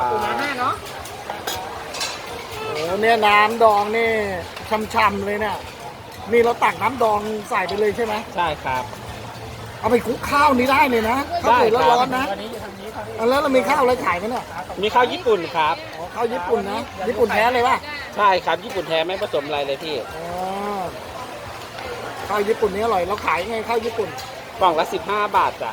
บาทปูม้าห้าเนาะโอ้เนี่ยน้ำดองนี่ช่ำๆเลยเนี่ยนี่เราตักน้ำดองใส่ไปเลยใช่ไหมใช่ครับเอาไปคลุกข้าวนี้ได้เลยนะข้าวได้สวยครับร้อนๆนะวันนี้อยู่ทางนี้ครับพี่เอาแล้วเรามีข้าวอะไรขายกันเนี่ยมีข้าวญี่ปุ่นครับ อ๋อข้าวญี่ปุ่นนะญี่ปุ่นแท้เลยป่ะใช่ครับญี่ปุ่นแท้ไม่ผสมอะไรเลยพี่อ๋อข้าวญี่ปุ่นนี่อร่อยเราขายไงข้าวญี่ปุ่นกล่องละ 15 บาทจ้ะ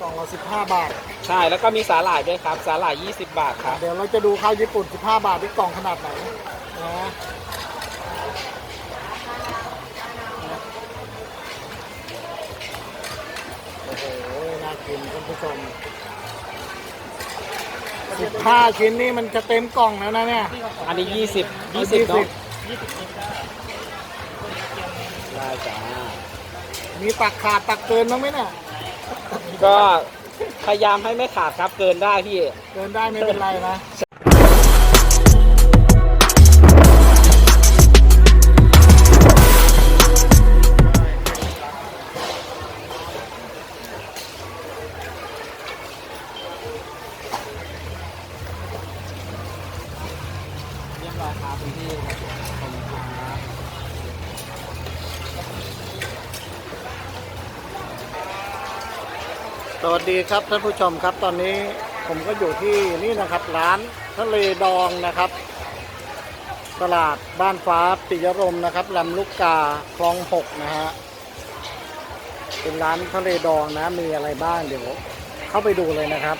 กล่องละสิบห้าบาท ใช่แล้วก็มีสาหร่ายด้วยครับสาหร่าย 20 บาทครับ เดี๋ยวเราจะดูข้าวญี่ปุ่น 15 บาทที่กล่องขนาดไหนนะโอ้โห น่ากินท่านผู้ชม 15 ชิ้นนี่มันจะเต็มกล่องแล้วนะเนี่ย อันนี้ 20 20ยี่เนาะสิบยี่สิบชิ้นได้ได้จ้ามีตักขาดตักเกินบ้างไหมเนี่ยก็ พยายามให้ไม่ขาดครับเกินได้พี่ เกินได้ไม่เป็นไรนะ สวัสดีครับท่านผู้ชมครับตอนนี้ผมก็อยู่ที่นี่นะครับ ร้านทะเลดองนะครับ ตลาดบ้านฟ้าปิยรมนะครับลำลูกกาคลองหกนะฮะเป็นร้านทะเลดองนะมีอะไรบ้างเดี๋ยว เข้าไปดูเลยนะครับ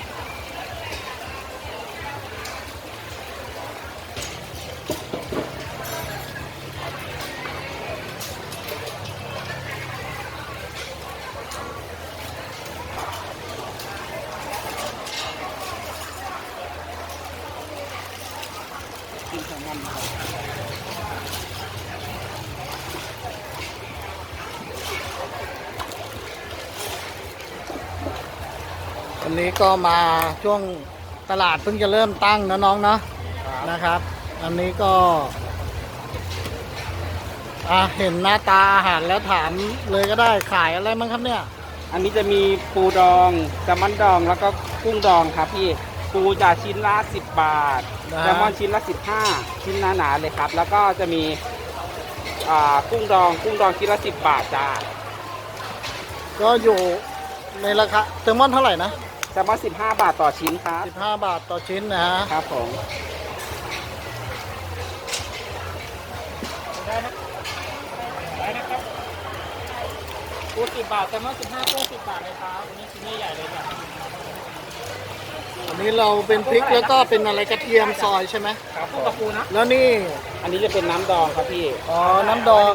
กินของมันวันนี้ก็มาช่วงตลาดเพิ่งจะเริ่มตั้งนะน้องเนาะนะครับ อันนี้ก็อะเห็นหน้าตาอาหารแล้วถามเลยก็ได้ขายอะไรมั้งครับเนี่ย อันนี้จะมีปูดองแซลมอนดองแล้วก็กุ้งดองครับพี่ ปูจะชิ้นละ10บบาท แซลมอนชิ้นละ 15 ชิ้นหนาๆเลยครับ แล้วก็จะมีอ่ากุ้งดองกุ้งดองชิ้นละ 10 บาทจ้าก็อยู่ในราคาเซลมอนเท่าไหร่นะแซลมอน15 บาทต่อชิ้นครับ15 บาทต่อชิ้นนะฮะครับผมได้นะได้นะครับปูสิบบาทแต่ว่าสิบห้าปูสิบบาทเลยครับอันนี้ชิ้นใหญ่ๆเลยจ้ะ อันนี้เราเป็นพริกแล้วก็เป็นอะไรกระเทียมซอยใช่ไหมครับผปูมกับปูนะแล้วนี่อันนี้จะเป็นน้ำดองครับพี่ อ๋อน้ำดอง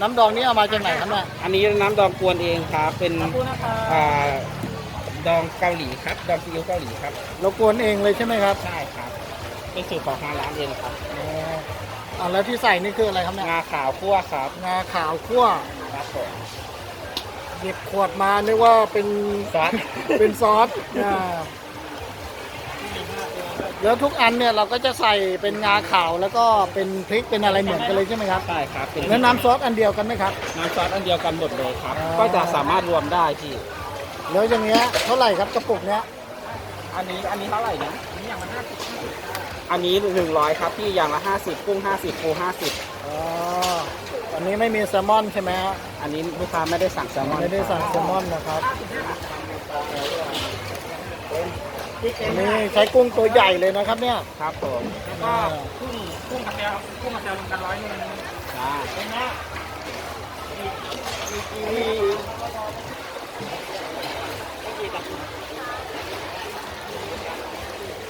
น้ำดองนี่เอามาจากไหนครับเนี่ยอันนี้น้ำดองกวนเองครับ เป็นขอบคุณนะครับอ่าดองเกาหลีครับ ดองซีอิ๊วเกาหลีครับ เรากวนเองเลยใช่ไหมครับใช่ครับ เป็นสูตรของทางร้านเองครับอ๋ออ่าแล้วที่ใส่นี่คืออะไรครับเนี่ยงาขาวคั่วครับงาขาวคั่วครับผมหยิบขวดมานึกว่าเป็นซอส เป็นซอสอ่า แล้วทุกอันเนี่ยเราก็จะใส่เป็นงาขาวแล้วก็เป็นพริกเป็นอะไรเหมือนกันเลยใช่ไหมครับใช่ครับเป็นแล้วน้ำซอสอันเดียวกันไหมครับ น้ำซอสอันเดียวกันหมดเลยครับ อ๋อ ก็จะสามารถรวมได้พี่ แล้วอย่างเงี้ยเท่าไหร่ครับกระปุกเนี้ยอันนี้อันนี้เท่าไหร่นะอันนี้อย่างละห้าสิบอันนี้หนึ่งร้อยครับพี่อย่างละห้าสิบกุ้งห้าสิบปูห้าสิบอ๋ออันนี้ไม่มีแซลมอนใช่ไหมฮะอันนี้ลูกค้าไม่ได้สั่งแซลมอนไม่ได้สั่งแซลมอนนะครับอั นนี้ใช้กุ้งตัวใหญ่เลยนะครับเนี่ย ครับผมแล้วก็กุ้งกุ้งกับแก้วกุ้งกับแก้วรวมกันร้อยหนึ่งจ้าเป็นไง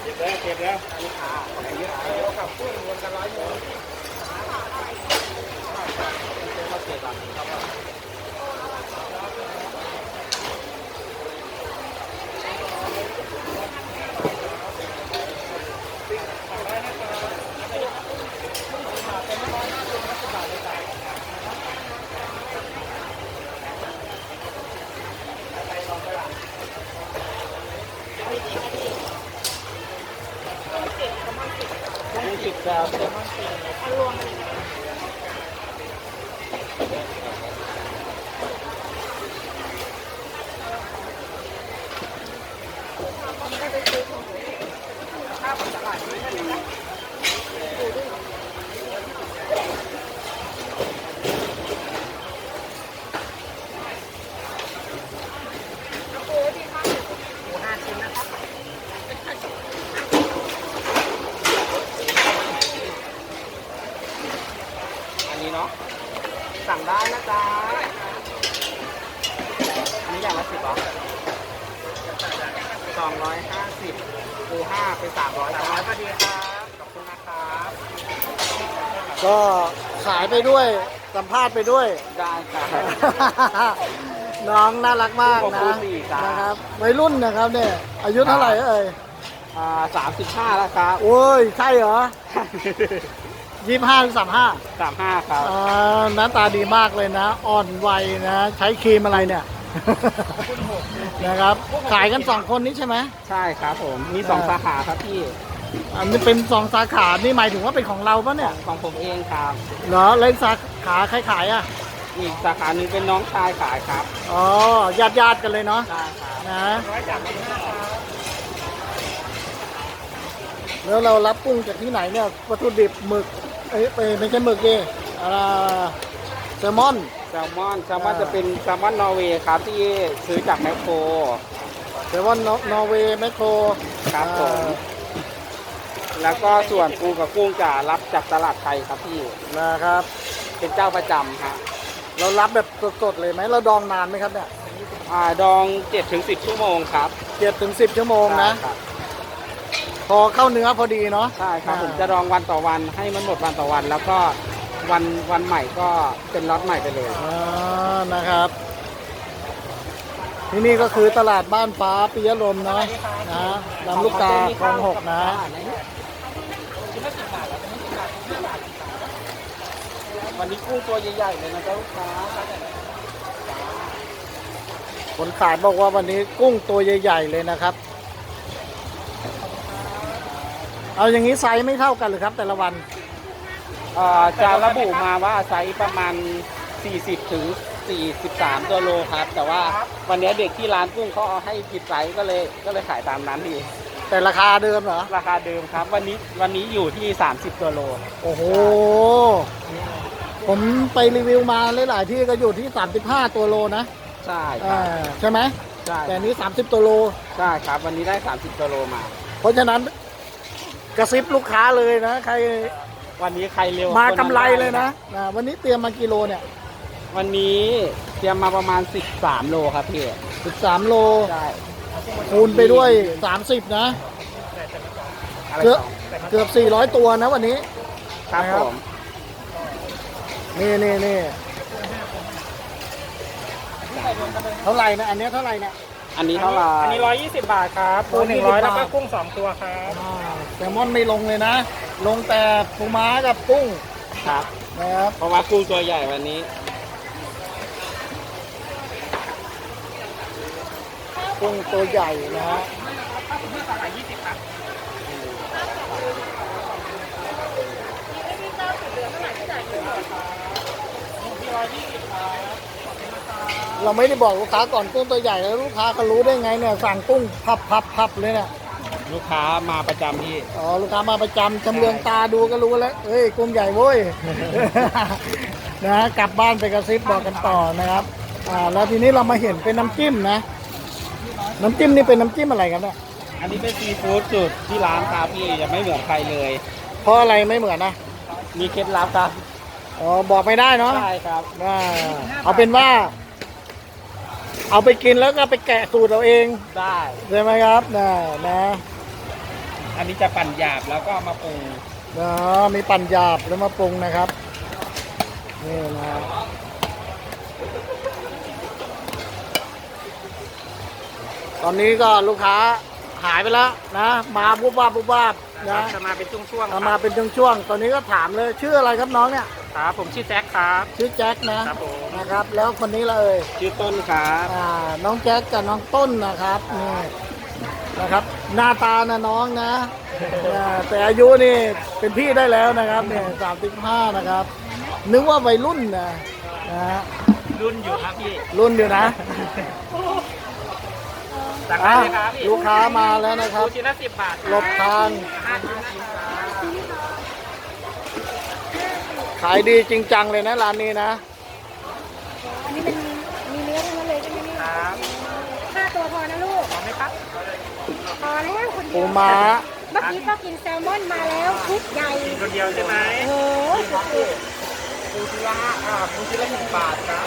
เก็บแล้วเก็บแล้วลูกค้าเยอะเยอะกับกุ้งรวมกันร้อยหนึ่งข้าวเกลี สิบแบบนี้ารับยี่สิบดาวเต็มอัน 250ปู5เป็น300 300พอดีครับ ขอบคุณนะครับก็ขายไปด้วย สัมภาษณ์ไปด้วย ได้ครับ น้องน่ารักมากนะนะครับวัยรุ่นนะครับเนี่ย อายุเท่าไหร่เอ่ยอ่าสามสิแล้วครับโอ้ยใช่เหรอยี่ห้าหรือสามห้าสามห้าครับอ่าน้าตาดีมากเลยนะ อ่อนวัยนะ ใช้ครีมอะไรเนี่ย นะครับ ขายกันสองคนนี้ใช่ไหมใช่ครับผม มีสองอ่าสาขาครับพี่ อันนี้เป็นสองสาขา นี่หมายถึงว่าเป็นของเราปะเนี่ย ของผมเองครับ เหรอแล้วอีกสาขาใครขายอะ อีกสาขาหนึ่งเป็นน้องชายขายครับ อ๋อ ญาติญาติๆกันเลยเนาะ ใช่ครับนะร้อยสามสิบห้าครับแล้วเรารับกุ้งจากที่ไหนเนี่ย วัตถุดิบหมึก เอ้ยไม่ไม่ใช่หมึกดิอ่าแซลมอน แซลมอนแซลมอนอ่า จะเป็นแซลมอนนอร์เวย์ครับที่ซื้อจากแมคโคร แซลมอนนอร์เวย์แมคโครครับผม แล้วก็ส่วนปูกับกุ้งจะรับจากตลาดไทยครับพี่ นะครับ เป็นเจ้าประจำฮะเรารับแบบสดๆเลยไหมเราดองนานไหมครับเนี่ยอ่าดอง7ถึง10 ชั่วโมงครับเจ็ดถึงสิบชั่วโมงนะ ใช่ครับพอเข้าเนื้อพอดีเนาะใช่ครับอ่าผมจะดองวันต่อวันให้มันหมดวันต่อวัน แล้วก็ วันวันใหม่ก็เป็นล็อตใหม่ไปเลย อ่านะครับ ที่นี่ก็คือตลาดบ้านฟ้าปิยลมเนาะนะลำลูกกาคลองหกนะ วันนี้กุ้งตัวใหญ่ๆเลยนะเจ้าลูกค้าคนขายบอกว่าวันนี้กุ้งตัวใหญ่ ๆ เลยนะครับ เอาอย่างนี้ไซส์ไม่เท่ากันหรือครับ แต่ละวัน เอ่อจะระบุมาว่าไซส์ประมาณ 40 ถึง 43 ตัวโลครับ แต่ว่าวันนี้เด็กที่ร้านกุ้งเขาเอาให้ผิดไซส์ก็เลยก็เลยขายตามนั้นพี่แต่ราคาเดิมเหรอ ราคาเดิมครับ วันนี้วันนี้อยู่ที่ 30 ตัวโล โอ้โห ผมไปรีวิวมาหลายๆที่ก็อยู่ที่ 35 ตัวโลนะใช่คอ่ารับใช่ไหมใช่แต่อันนี้ 30 ตัวโล ใช่ครับ วันนี้ได้ 30 ตัวโลมา เพราะฉะนั้นกระซิบลูกค้าเลยนะ ใคร วันนี้ใครเร็วมากำคนนั้นไรด้เลยนะนะวันนี้เตรียมมากิโลเนี่ย วันนี้เตรียมมาประมาณ 13 โลครับพี่ 13 โลใช่คูณไปด้วย 30 นะอะไรเกือบสองเกือบ 400 ตัวนะวันนี้ครับนะครับผมนี่นี่นี่เท่าไหร่นะ อันเนี้ยเท่าไหร่นะอันนี้เท่าไหร่อันนี้ร้อยยี่สิบบาทครับปูหนึ่งร้อย120แล้วก็บาทกุ้งสองตัวครับอ่าแซลมอนไม่ลงเลยนะ ลงแต่ปูม้ากับกุ้งครับ นะครับ เพราะว่ากุ้งตัวใหญ่วันนี้กุ้งตัวใหญ่นะฮะเราไม่ได้บอกลูกค้าก่อนกุ้งตัวใหญ่แล้วลูกค้าเขารู้ได้ไงเนี่ยสั่งกุ้งพับพับพับเลยเนี่ย ลูกค้ามาประจำพี่ อ๋อลูกค้ามาประจำจำเรืองตาดูก็รู้แล้วเอ้ยกุ้งใหญ่เว้ยนะกลับบ้านไปกระซิบบอกกันต่อนะครับอ่าแล้วทีนี้เรามาเห็นเป็นน้ำจิ้มนะ น้ำจิ้มนี่เป็นน้ำจิ้มอะไรกันเนี่ยอันนี้เป็นซีฟู้ดสูตรที่ร้านครับพี่จะไม่เหมือนใครเลย เพราะอะไรไม่เหมือนนะมีเคล็ดลับครับอ๋อบอกไม่ได้เนาะใช่ครับอ่าเอาเป็นว่า เอาไปกินแล้วก็ไปแกะสูตรเราเอง ได้ ใช่ไหมครับนะนะ อันนี้จะปั่นหยาบแล้วก็เอามาปรุงนะมีปั่นหยาบแล้วมาปรุงนะครับ นี่นะตอนนี้ก็ลูกค้าหายไปแล้วนะมาบุบวาบบุบวาบนะจะมาเป็นช่วงๆคเอารับมาเป็นช่วงๆตอนนี้ก็ถามเลยชื่ออะไรครับน้องเนี่ย ครับผมชื่อแจ็คครับ ชื่อแจ็คนะครับผม นะครับ แล้วคนนี้เลยชื่อต้นครับ อ่าน้องแจ็คกับน้องต้นนะครับนี่ นะครับ หน้าตานะน้องนะอ่าแต่อายุนี่เป็นพี่ได้แล้วนะครับเนี่ยสามสิบห้านะครับ นึกว่าวัยรุ่นนะนะฮะรุ่นอยู่ครับพี่ รุ่นอยู่นะสั่งได้อะเลยครับพี่ลูกค้ามาแล้วนะครับปูชิ้นละสิบบาทหลบทางห้าชิ้นชิ้นครับขายดีจริงจังเลยนะร้านนี้นะอันนี้มัน ตัวพอนะลูกพร้อมไหมครับพอแล้วคนเดีปูยวม้า เมื่อกี้ก็กินแซลมอนมาแล้วชุดใหญ่กินคนเดียวใช่ไหมโอ้โหสุดปูชิ้นละอ่าปูชิ้นละสิบบาทครับ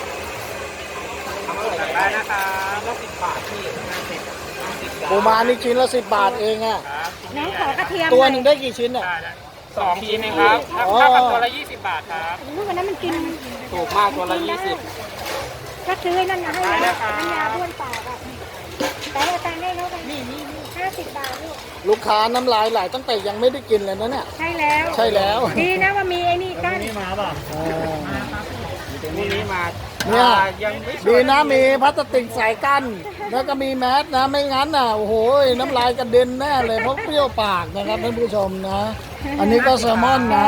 ทำอะไรได้นะครับละสิบบาทพี่ห้าสิบห้าสิบปูม้านี่ชิ้นละสิบบาทเองอะครับๆน้องขอกระเทียมตัวหหน่นึ่องยได้กี่ชิ้นอะได้ได้สองชิ้นเองครับอ๋อถ้ากับตัวละยี่สิบบาทครับลูกวันนั้นมันกินถูกมากตัวละยี่สิบ ก็ซื้อไอ้นั่นมาให้ได้นะนะครับน้ำยาบ้วนปากอะ แต่เอาตังค์ให้เขาไปนี่นี่ห้าสิบบาทลูก ลูกค้าน้ำลายไหลตั้งแต่ยังไม่ได้กินเลยนะเนี่ย ใช่แล้ว ใช่แล้วดีนะว่ามีไอ้นี่กั้นอ่าพรุ่งนี้มาเนี่ย อ่ายังไม่ดีนะมีพลาสติกใส่กั้นแล้วก็มีแมสนะไม่งั้นน่ะโอ้โหน้ำลายกระเด็นแน่เลยเพราะเปรี้ยวปากนะครับท่านผู้ชมนะ อันนี้ก็แซลมอนนะ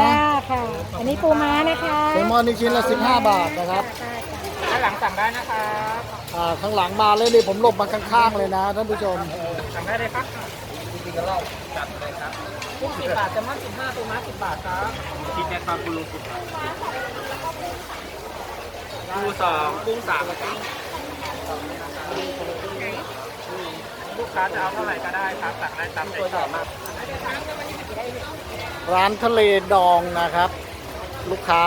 ค่ะ อันนี้ปูม้านะคะแซลมอนนี่ชิ้นละ15 บาทนะครับ ค่ะานหลังสั่งได้นะครับอ่าข้างหลังมาเลยนี่ผมหลบมาข้างๆเลยนะท่านผู้ชม สั่งได้เลยครับจริงๆก็รอบจัดเลยครับกุ้งสิบบาทแซลมอนสิบห้าปูม้าสิบบาทครับคิดแค่ความคุณลุงสิบบาทปูสองกุ้งสามแล้วก็ลูกค้าจะเอาเท่าไหร่ก็ได้ครับสั่งได้ตามใจชอบมากร้านทะเลดองนะครับ ลูกค้า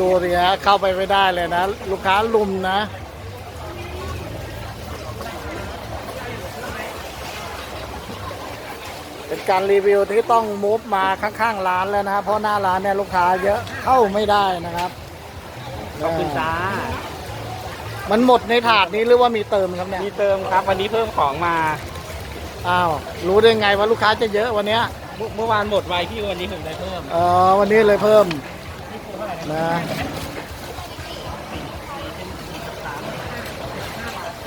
ดูสิฮะเข้าไปไม่ได้เลยนะ ลูกค้าลุมนะ เป็นการรีวิวที่ต้องมูฟมาข้างๆร้านแล้วนะครับเพราะหน้าร้านเนี่ยลูกค้าเยอะเข้าไม่ได้นะครับขอบคุณจ้ามันหมดในถาดนี้หรือว่ามีเติมครับเนี่ยมีเติมครับ วันนี้เพิ่มของมาอ้าวรู้ได้ไงว่าลูกค้าจะเยอะวันเนี้ยเมื่อเมื่อวานหมดไวพี่วันนี้ผมได้เพิ่มอ๋อวันนี้เลยเพิ่ม นะ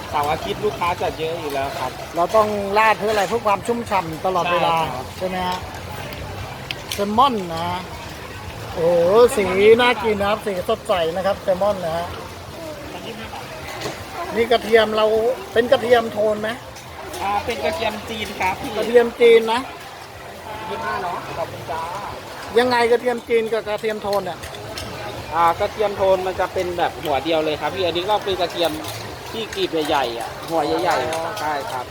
เสาร์อาทิตย์ลูกค้าจะเยอะอยู่แล้วครับ เราต้องราดเพื่ออะไรเพื่อความชุ่มฉ่ำตลอดเวลาใช่ครับ ใช่ไหมฮะแซลมอนนะ โอ้โหสีน่ากินนะครับสีสดใสนะครับแซลมอนนะฮะนี่กระเทียมเราเป็นกระเทียมโทนไหมอ่าเป็นกระเทียมจีนครับพี่กระเทียมจีนนะ ยี่ห้าเนาะขอบคุณจ้ายังไงกระเทียมจีนกับกระเทียมโทนเนี่ย อ่ากระเทียมโทนมันจะเป็นแบบหัวเดียวเลยครับพี่อันนี้ก็เป็นกระเทียมที่กรีบใหญ่ๆอะหัวใหญ่ๆใช่ครับ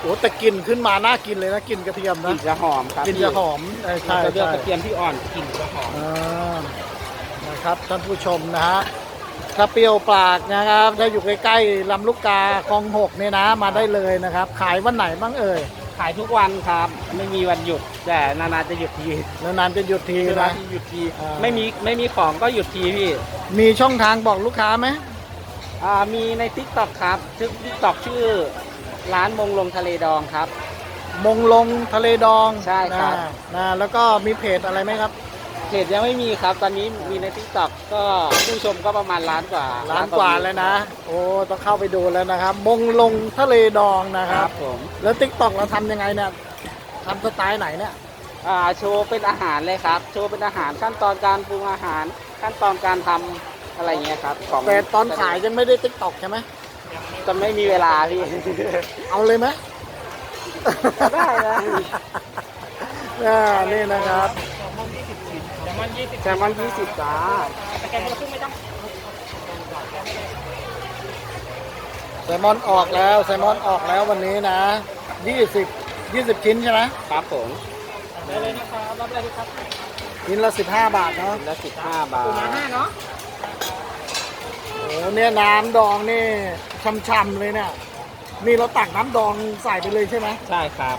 โอ้แต่กลิ่นขึ้นมาน่ากินเลยนะกลิ่นกระเทียมกนะลิ่นจะหอมครับกลิ่นจะหอมเออเราใช่จะเลือกใช่กระเทียมที่อ่อนกลิ่นจะหอม อ่านะครับท่านผู้ชมนะฮะถ้าเปรี้ยวปากนะครับ ถ้าอยู่ใกล้ๆลำลูกกาคลองหกเนี่ยนะ มาได้เลยนะครับ ขายวันไหนบ้างเอ่ย ขายทุกวันครับ ไม่มีวันหยุดแต่นานๆจะหยุดทีนานๆจะหยุดทีเวลานะที่หยุดทีอ่า ไม่มีไม่มีของก็หยุดทีพี่มีช่องทางบอกลูกค้าไหมอ่ามีใน t ิ k t o k ครับชื่อ t ิ k t o k ชื่อ ร้านมงลงทะเลดองครับ มงลงทะเลดองใช่ครับ นะนะแล้วก็มีเพจอะไรไหมครับ เพจยังไม่มีครับ ตอนนี้มีใน t ิ k t o k ก็ผู้ชมก็ประมาณล้านกว่าร้านกว่าแล้วนะ โอ้ต้องเข้าไปดูแล้วนะครับ มงลงทะเลดองนะคครัรับบผมแล้วติ๊กต็อกเราทำยังไงเนี่ยทำสไตล์ไหนเนี่ยอ่าโชว์เป็นอาหารเลยครับ โชว์เป็นอาหารขั้นตอนการปรุงอาหาร ขั้นตอนการทำอะไรเงี้ยครับของแต่ตอนขายยังไม่ได้ติ๊กต็อกใช่ไหมจะไม่มีเวลาพี่ เอาเลยไหม ได้นะ อ่านี่นะครับแซล มอนยี่สิบแซลมอนยี่สิบจ้าแต่แกงคนละครึ่งไม่ต้องแซลมอนออกแล้วแซลมอนออกแล้ววันนี้นะ20 20ชิ้นใช่ไหมครับผมได้เลยนะครับรับได้เลยครับชิ้นละ15บาทเนาะชิ้นละสิบห้าบาทปูม้าห้าเนาะโอ้เนี่ยน้ำดองนี่ช่ำๆเลยเนี่ยนี่เราตักน้ำดองใส่ไปเลยใช่ไหมใช่ครับ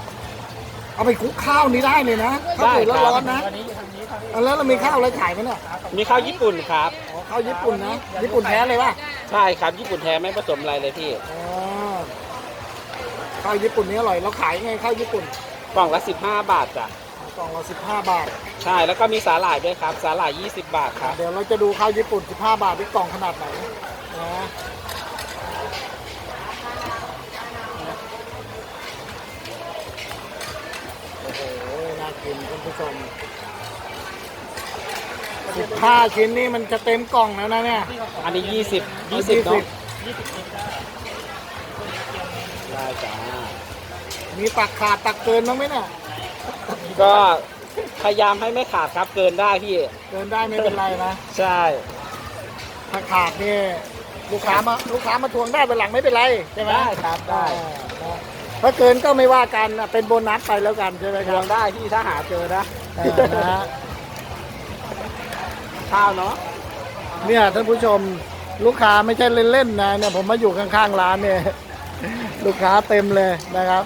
เอาไปคลุกข้าวนี้ได้เลยนะข้าวสวยได้ครับร้อนๆนะวันนี้อยู่ทางนี้ครับเอาแล้วเรามีข้าวอะไรขายไหมเนี่ยมีข้าวญี่ปุ่นครับอ๋อข้าวญี่ปุ่นนะญี่ปุ่นแท้เลยป่ะใช่ครับญี่ปุ่นแท้ไม่ผสมอะไรเลยพี่อ๋อข้าวญี่ปุ่นนี่อร่อยเราขายยังไงข้าวญี่ปุ่นกล่องละ 15 บาทจ้ะกล่องละ15 บาท ใช่แล้วก็มีสาหร่ายด้วยครับ สาหร่าย 20 บาทครับเดี๋ยวเราจะดูข้าวญี่ปุ่น 15 บาทที่กล่องขนาดไหนนะ กินท่านผู้ชม15ชิ้นนี่มันจะเต็มกล่องแล้วนะเนี่ย อันนี้20 20เนาะ20ได้จ้ามีตักขาดตักเกินบ้างไหมเนี่ย ก็พยายามให้ไม่ขาดครับเกินได้พี่ เกินได้ไม่เป็นไรนะ ใช่ ถ้าขาดนี่ลูกค้ามาลูกค้ามาทวงได้เป็นหลังไม่เป็นไรใช่ไหมได้ครับได้อ่า ถ้าเกินก็ไม่ว่ากันนะเป็นโบนัสไปแล้วกันใช่ไหมคทรัวบงได้พี่ถ้าหาเจอนะอ่านะฮะข้าวเนาะเนี่ยท่านผู้ชมลูกค้าไม่ใช่เล่นๆนะเนี่ยผมมาอยู่ข้างๆร้านเนี่ยลูกค้าเต็มเลยนะครับ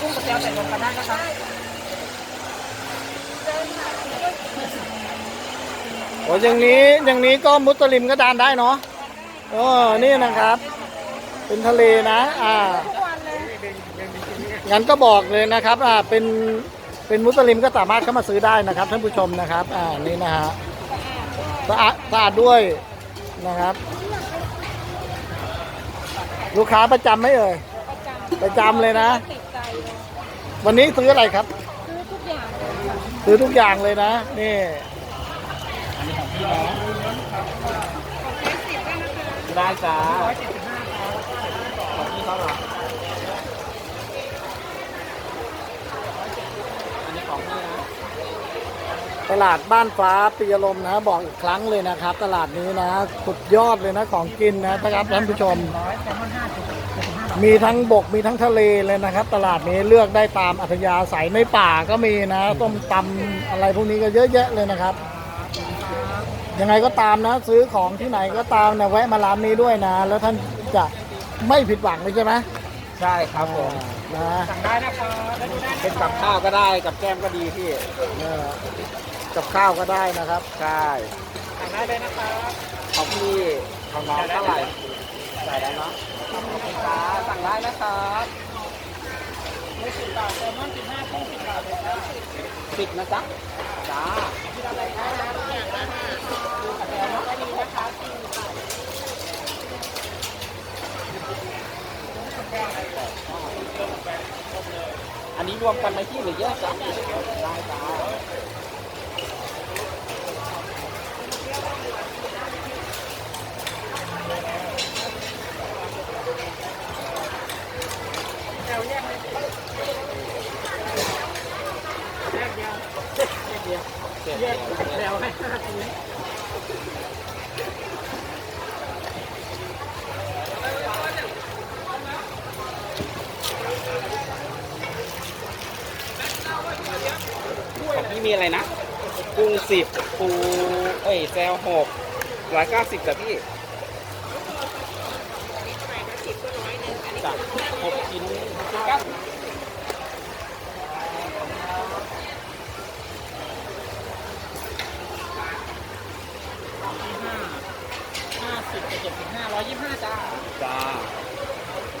กุ้งกระเทียมใส่ลงกันได้นะคะโอ้อย่างนี้อย่างนี้ก็มุสลิมก็ทานได้เนาะเออนี่นะครับ เป็นทะเลนะ อ่างั้นก็บอกเลยนะครับ อ่าเป็นเป็นมุสลิมก็สามารถเข้ามาซื้อได้นะครับ ท่านผู้ชมนะครับ อ่านี่นะฮะสะอาดสะอาดด้วยนะครับ ลูกค้าประจำไหมเอ่ยประจำประจำเลยนะ ติดใจเลยวันนี้ซื้ออะไรครับ ซื้อทุกอย่างเลยค่ะ ซื้อทุกอย่างเลยนะ นี่ ได้จ้าของพี่เขาเหรอันนี้ของพี่นะ ตลาดบ้านฟ้าปิยลมนะบอกอีกครั้งเลยนะครับ ตลาดนี้นะสุดยอดเลยนะของกินนะครับท่านผู้ชม มีทั้งบกมีทั้งทะเลเลยนะครับ ตลาดนี้เลือกได้ตามอัธยาศัยในป่าก็มีนะต้มตำอะไรพวกนี้ก็เยอะแยะเลยนะครับ ยังไงก็ตามนะ ซื้อของที่ไหนก็ตามนะแวะมาร้านนี้ด้วยนะ แล้วท่านจะไม่ผิดหวังเลยใช่ไหมใช่ครับผมนะสั่งได้นะคะได้ดูได้เป็นกับข้าวก็ได้กับแก้มก็ดีพี่เออกับข้าวก็ได้นะครับใช่สั่งได้เลยนะคะของพี่ของน้องเท่าไหร่ใส่แล้วเนาะขอบคุณครับสั่งได้นะครับไม่สิบบาทแซลมอนสิบห้ากุ้งสิบบาทเลยค่ะ สิบนะจ๊ะจ้าอันนี้รวมกันไหมที่หรือแยกกันได้จ้า แยกเดียว เจ็ด เยวแยกแล้วให้ห้าทีของพี่มีอะไรนะ กุ้งสิบปูเอ้ยแซลหกร้อยเก้าสิบจ้ะพี่จ้ะหกชิ้นเก้าสิบ ห้าสิบ เจ็ดสิบห้าร้อยยี่สิบห้าจ้าจ้า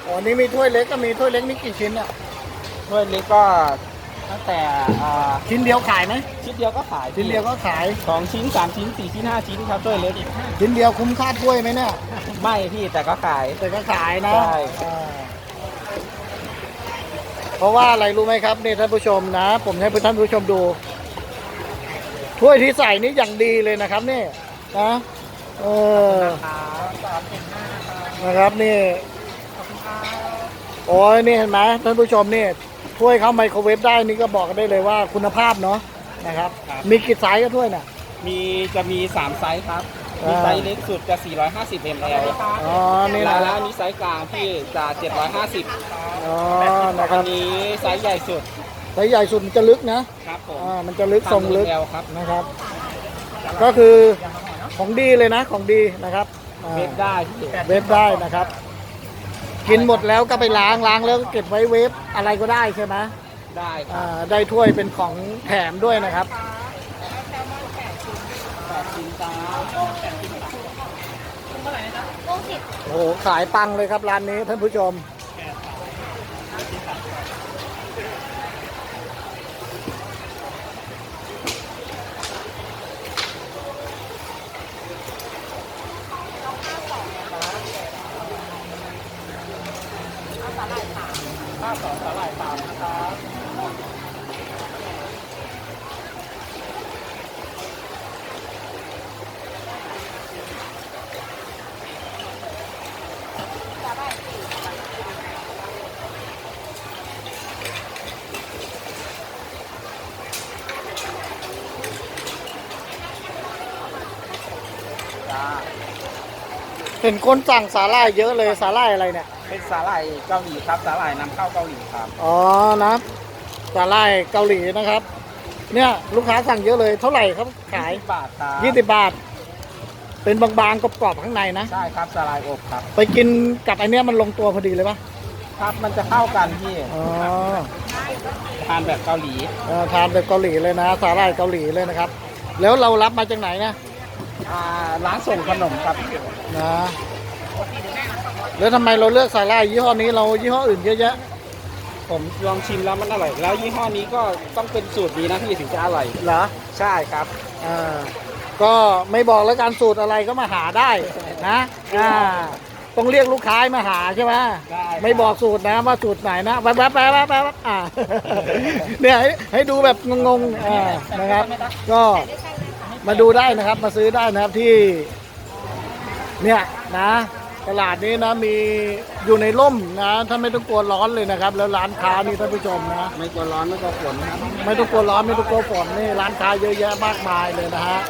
อ๋อนี่มีถ้วยเล็กก็มีถ้วยเล็กนี่กี่ชิ้นอะถ้วยเล็กก็ตั้งแต่อ่าชิ้นเดียวขายไหมชิ้นเดียวก็ขายชิ้นเดียวก็ขายสองชิ้นสามชิ้นสี่ชิ้นห้าชิ้นครับถ้วยเล็กชิ้นเดียวคุ้มค่าถ้วยไหมเนี่ยไม่พี่แต่ก็ขายแต่ก็ขายนะใช่อ่าเพราะว่าอะไรรู้ไหมครับนี่ท่านผู้ชมนะ ผมให้ท่านผู้ชมดูถ้วยที่ใส่นี่อย่างดีเลยนะครับนี่นะ เออสามสิบห้านะคะนะครับนี่ขอบคุณค่ะโอ้ยนี่เห็นไหมท่านผู้ชมนี่ถ้วยเขาไมโครเวฟได้นี่ก็บอกกันได้เลยว่าคุณภาพเนาะนะครับมีกี่ไซส์ก็ถ้วยน่ะ มีจะมีสามไซส์ครับ มีอ่า ไซส์เล็กสุดจะ 450 ml อ๋อนี่แล้วนะแล้วอันนี้ไซส์กลางที่จะ 750อ๋อนะคอัรันบนี้ไซส์ใหญ่สุดไซส์ใหญ่สุดมันจะลึกนะครับผมอ่ามันจะลึกทรงลึก 1,000 ml ครับนะครับ ก็คือ ของดีเลยนะของดีนะครับอ่าเวฟได้พี่เวฟได้นะครับ กินหมดแล้วก็ไปล้างล้างแล้วก็เก็บไว้เวฟอะไรก็ได้ใช่ไหมได้ครัอ่าบได้ถ้วยเป็นของแถมด้วยนะครับ แปดชิ้นจ้ากุ้งสิบโอ้โหขายปังเลยครับร้านนี้ท่านผู้ชม ข้าวสองสาหร่ายสามนะครับ เห็นคนสั่งสาหร่ายเยอะเลยสาหร่ายอะไรเนี่ย เป็นสาหร่ายเกาหลีครับสาหร่ายนำเข้าเกาหลีครับ อ๋อนะสาหร่ายเกาหลีนะครับ เนี่ยลูกค้าสั่งเยอะเลยเท่าไหร่ครับขายบาทครับยี่สิบบาท เป็นบางๆกรอบๆข้างในนะ ใช่ครับสาหร่ายอบครับ ไปกินกับไอเนี้ยมันลงตัวพอดีเลยปะครับมันจะเข้ากันพี่อ๋อทานแบบเกาหลี เออทานแบบเกาหลีเลยนะสาหร่ายเกาหลีเลยนะครับ แล้วเรารับมาจากไหนนะ อ่าร้านส่งขนมครับ นะแล้วทำไมเราเลือกสาหร่ายยี่ห้อนี้เรายี่ห้ออื่นเยอะแยะผมลองชิมแล้วมันอร่อย แล้วยี่ห้อนี้ก็ต้องเป็นสูตรนี้นะพี่ถึงจะอร่อย เหรอใช่ครับอ่าก็ไม่บอกแล้วการสูตรอะไรก็มาหาได้นะอ่าต้องเรียกลูกค้ามาหาใช่ไหมได้ไม่บอกสูตรนะว่าสูตรไหนนะแป๊บแป๊บแป๊บแป๊บแป๊บอ่าเนี่ยให้ให้ดูแบบงงๆอ่านะครับ ก็ มาดูได้นะครับมาซื้อได้นะครับที่เนี่ยนะ ตลาดนี้นะมีอยู่ในร่มนะท่านไม่ต้องกลัวร้อนเลยนะครับ แล้วร้านค้านี่ท่านผู้ชมนะไม่กลัวร้อนไม่กลัวฝนครับไม่ต้องกลัวร้อนไม่ต้องกลัวฝนนี่ร้านค้าเยอะแยะมากมายเลยนะฮะ